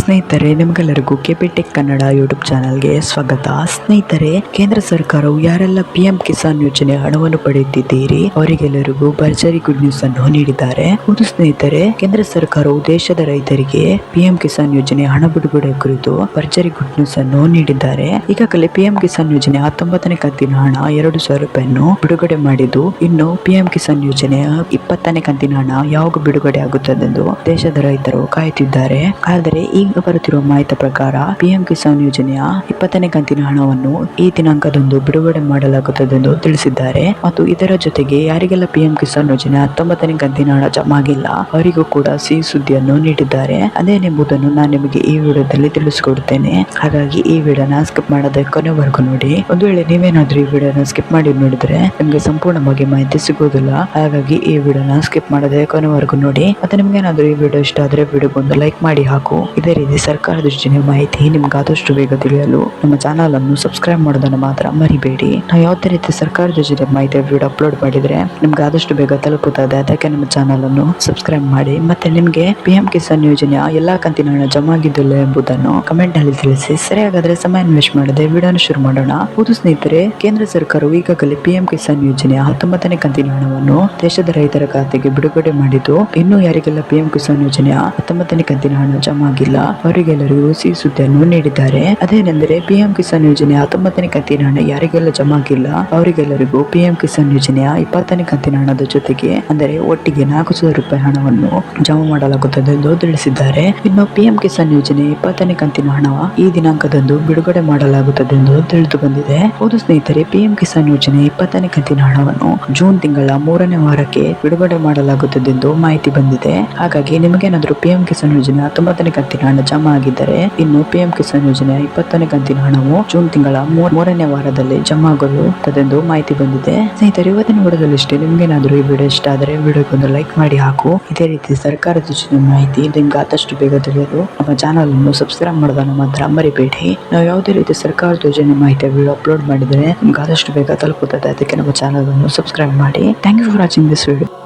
ಸ್ನೇಹಿತರೆ, ನಿಮಗೆಲ್ಲರಿಗೂ ಕೆಪಿಟೆಕ್ ಕನ್ನಡ ಯೂಟ್ಯೂಬ್ ಚಾನಲ್ಗೆ ಸ್ವಾಗತ. ಸ್ನೇಹಿತರೆ, ಕೇಂದ್ರ ಸರ್ಕಾರವು ಯಾರೆಲ್ಲ ಪಿ ಎಂ ಕಿಸಾನ್ ಯೋಜನೆ ಹಣವನ್ನು ಪಡೆಯುತ್ತಿದ್ದೀರಿ, ಅವರಿಗೆಲ್ಲರಿಗೂ ಭರ್ಜರಿ ಗುಡ್ ನ್ಯೂಸ್ ಅನ್ನು ನೀಡಿದ್ದಾರೆ. ಹೌದು ಸ್ನೇಹಿತರೆ, ಕೇಂದ್ರ ಸರ್ಕಾರವು ದೇಶದ ರೈತರಿಗೆ ಪಿಎಂ ಕಿಸಾನ್ ಯೋಜನೆ ಹಣ ಬಿಡುಗಡೆ ಕುರಿತು ಭರ್ಜರಿ ಗುಡ್ ನ್ಯೂಸ್ ಅನ್ನು ನೀಡಿದ್ದಾರೆ. ಈಗಾಗಲೇ ಪಿಎಂ ಕಿಸಾನ್ ಯೋಜನೆ ಹತ್ತೊಂಬತ್ತನೇ ಕಂತಿನ ಹಣ ಎರಡು ಸಾವಿರ ರೂಪಾಯಿಯನ್ನು ಬಿಡುಗಡೆ ಮಾಡಿದ್ದು, ಇನ್ನು ಪಿಎಂ ಕಿಸಾನ್ ಯೋಜನೆಯ ಇಪ್ಪತ್ತನೇ ಕಂತಿನ ಹಣ ಯಾವಾಗ ಬಿಡುಗಡೆ ಆಗುತ್ತದೆ ಎಂದು ದೇಶದ ರೈತರು ಕಾಯುತ್ತಿದ್ದಾರೆ. ಆದರೆ ಈಗ ಬರುತ್ತಿರುವ ಮಾಹಿತಿ ಪ್ರಕಾರ ಪಿಎಂ ಕಿಸಾನ್ ಯೋಜನೆಯ ಇಪ್ಪತ್ತನೇ ಕಂತಿನ ಹಣವನ್ನು ಈ ದಿನಾಂಕದಂದು ಬಿಡುಗಡೆ ಮಾಡಲಾಗುತ್ತದೆ ಎಂದು ತಿಳಿಸಿದ್ದಾರೆ. ಮತ್ತು ಇದರ ಜೊತೆಗೆ ಯಾರಿಗೆಲ್ಲ ಪಿಎಂ ಕಿಸಾನ್ ಯೋಜನೆ ಹತ್ತೊಂಬತ್ತನೇ ಕಂತಿನ ಹಣ ಜಮಾ ಆಗಿಲ್ಲ, ಅವರಿಗೂ ಕೂಡ ಸಿಹಿ ಸುದ್ದಿಯನ್ನು ನೀಡಿದ್ದಾರೆ. ಅದೇನೆಂಬುದನ್ನು ನಾನು ನಿಮಗೆ ಈ ವಿಡಿಯೋದಲ್ಲಿ ತಿಳಿಸಿಕೊಡುತ್ತೇನೆ. ಹಾಗಾಗಿ ಈ ವಿಡಿಯೋನ ಸ್ಕಿಪ್ ಮಾಡದೆ ಕೊನೆವರೆಗೂ ನೋಡಿ. ಒಂದು ವೇಳೆ ನೀವೇನಾದ್ರೂ ಈ ವಿಡಿಯೋನ ಸ್ಕಿಪ್ ಮಾಡಿ ನೋಡಿದ್ರೆ ನಿಮಗೆ ಸಂಪೂರ್ಣವಾಗಿ ಮಾಹಿತಿ ಸಿಗುವುದಿಲ್ಲ. ಹಾಗಾಗಿ ಈ ವಿಡಿಯೋನ ಸ್ಕಿಪ್ ಮಾಡದೆ ಕೊನೆವರೆಗೂ ನೋಡಿ. ಮತ್ತೆ ನಿಮ್ಗೆ ಏನಾದ್ರೂ ಈ ವಿಡಿಯೋ ಇಷ್ಟ ಆದ್ರೆ ವಿಡಿಯೋಗೊಂದು ಲೈಕ್ ಮಾಡಿ ಹಾಕು. ಇದೇ ರೀತಿ ಸರ್ಕಾರದ ಯೋಜನೆ ಮಾಹಿತಿ ನಿಮ್ಗೆ ಆದಷ್ಟು ಬೇಗ ತಿಳಿಯಲು ನಮ್ಮ ಚಾನಲ್ ಅನ್ನು ಸಬ್ಸ್ಕ್ರೈಬ್ ಮಾಡೋದನ್ನು ಮಾತ್ರ ಮರಿಬೇಡಿ. ನಾವು ಯಾವುದೇ ರೀತಿ ಸರ್ಕಾರದ ಯೋಜನೆ ಮಾಹಿತಿ ವಿಡಿಯೋ ಅಪ್ಲೋಡ್ ಮಾಡಿದ್ರೆ ನಿಮ್ಗೆ ಆದಷ್ಟು ಬೇಗ ತಲುಪುತ್ತದೆ. ಅದಕ್ಕೆ ನಮ್ಮ ಚಾನಲ್ ಅನ್ನು ಸಬ್ಸ್ಕ್ರೈಬ್ ಮಾಡಿ. ಮತ್ತೆ ನಿಮ್ಗೆ ಪಿ ಎಂ ಕಿಸಾನ್ ಯೋಜನೆಯ ಎಲ್ಲಾ ಕಂತಿನ ಹಣ ಜಮಾ ಆಗಿದ್ದಿಲ್ಲ ಎಂಬುದನ್ನು ಕಮೆಂಟ್ನಲ್ಲಿ ತಿಳಿಸಿ. ಸರಿಯಾಗಾದ್ರೆ ಸಮಯ ಇನ್ವೆಸ್ಟ್ ಮಾಡದೆ ವಿಡಿಯೋನ ಶುರು ಮಾಡೋಣ. ಹೌದು ಸ್ನೇಹಿತರೆ, ಕೇಂದ್ರ ಸರ್ಕಾರವು ಈಗಾಗಲೇ ಪಿಎಂ ಕಿಸಾನ್ ಯೋಜನೆಯ ಹತ್ತೊಂಬತ್ತನೇ ಕಂತಿನ ಹಣವನ್ನು ದೇಶದ ರೈತರ ಖಾತೆಗೆ ಬಿಡುಗಡೆ ಮಾಡಿದ್ದು, ಇನ್ನೂ ಯಾರಿಗೆಲ್ಲ ಪಿಎಂ ಕಿಸಾನ್ ಯೋಜನೆಯ ಹತ್ತೊಂಬತ್ತನೇ ಕಂತಿನ ಹಣ ಜಮಾ ಆಗಿಲ್ಲ ಅವರಿಗೆಲ್ಲರಿಗೂ ಸಿಹಿ ಸುದ್ದಿಯನ್ನು ನೀಡಿದ್ದಾರೆ. ಅದೇನೆಂದರೆ ಪಿಎಂ ಕಿಸಾನ್ ಯೋಜನೆ ಹತ್ತೊಂಬತ್ತನೇ ಕಂತಿನ ಹಣ ಯಾರಿಗೆಲ್ಲ ಜಮಾ ಆಗಿಲ್ಲ ಅವರಿಗೆಲ್ಲರಿಗೂ ಪಿಎಂ ಕಿಸಾನ್ ಯೋಜನೆಯ ಇಪ್ಪತ್ತನೇ ಕಂತಿನ ಹಣದ ಜೊತೆಗೆ, ಅಂದರೆ ಒಟ್ಟಿಗೆ ನಾಲ್ಕು ಸಾವಿರ ರೂಪಾಯಿ ಹಣವನ್ನು ಜಮಾ ಮಾಡಲಾಗುತ್ತದೆ ಎಂದು ತಿಳಿಸಿದ್ದಾರೆ. ಇನ್ನು ಪಿಎಂ ಕಿಸಾನ್ ಯೋಜನೆ ಇಪ್ಪತ್ತನೇ ಕಂತಿನ ಹಣ ಈ ದಿನಾಂಕದಂದು ಬಿಡುಗಡೆ ಮಾಡಲಾಗುತ್ತದೆ ಎಂದು ತಿಳಿದು ಬಂದಿದೆ. ಹೌದು ಸ್ನೇಹಿತರೆ, ಪಿಎಂ ಕಿಸಾನ್ ಯೋಜನೆ ಇಪ್ಪತ್ತನೇ ಕಂತಿನ ಹಣವನ್ನು ಜೂನ್ ತಿಂಗಳ ಮೂರನೇ ವಾರಕ್ಕೆ ಬಿಡುಗಡೆ ಮಾಡಲಾಗುತ್ತದೆ ಎಂದು ಮಾಹಿತಿ ಬಂದಿದೆ. ಹಾಗಾಗಿ ನಿಮಗೇನಾದರೂ ಪಿಎಂ ಕಿಸಾನ್ ಯೋಜನೆ ಹತ್ತೊಂಬತ್ತನೇ ಕಂತಿನ ಜಮಾ ಆಗಿದ್ದರೆ ಇನ್ನು ಪಿಎಂ ಕಿಸಾನ್ ಯೋಜನೆಯ ಇಪ್ಪತ್ತನೇ ಕಂತಿನ ಹಣವು ಜೂನ್ ತಿಂಗಳ ಮೂರ್- ಮೂರನೇ ವಾರದಲ್ಲಿ ಜಮಾ ಆಗಲು ಮಾಹಿತಿ ಬಂದಿದೆ. ಸ್ನೇಹಿತರೆ, ಇವತ್ತಿನ ವಿಡಿಯೋದಲ್ಲಿ ಇಷ್ಟೇ. ನಿಮ್ಗೇನಾದರೂ ಈ ವಿಡಿಯೋ ಇಷ್ಟ ಆದರೆ ವಿಡಿಯೋಗೊಂದು ಲೈಕ್ ಮಾಡಿ ಹಾಕು. ಇದೇ ರೀತಿ ಸರ್ಕಾರದ ಯೋಜನೆ ಮಾಹಿತಿ ನಿಮ್ಗೆ ಆದಷ್ಟು ಬೇಗ ತಿಳಿಯಲು ನಮ್ಮ ಚಾನಲ್ ಅನ್ನು ಸಬ್ಸ್ಕ್ರೈಬ್ ಮಾಡೋದನ್ನು ಮಾತ್ರ ಮರಿಬೇಡಿ. ನಾವು ಯಾವುದೇ ರೀತಿ ಸರ್ಕಾರದ ಯೋಜನೆ ಮಾಹಿತಿ ವಿಡಿಯೋ ಅಪ್ಲೋಡ್ ಮಾಡಿದರೆ ನಿಮ್ಗೆ ಆದಷ್ಟು ಬೇಗ ತಲುಪುತ್ತದೆ. ಅದಕ್ಕೆ ನಮ್ಮ ಚಾನಲ್ ಅನ್ನು ಸಬ್ಸ್ಕ್ರೈಬ್ ಮಾಡಿ. Thank you for watching this video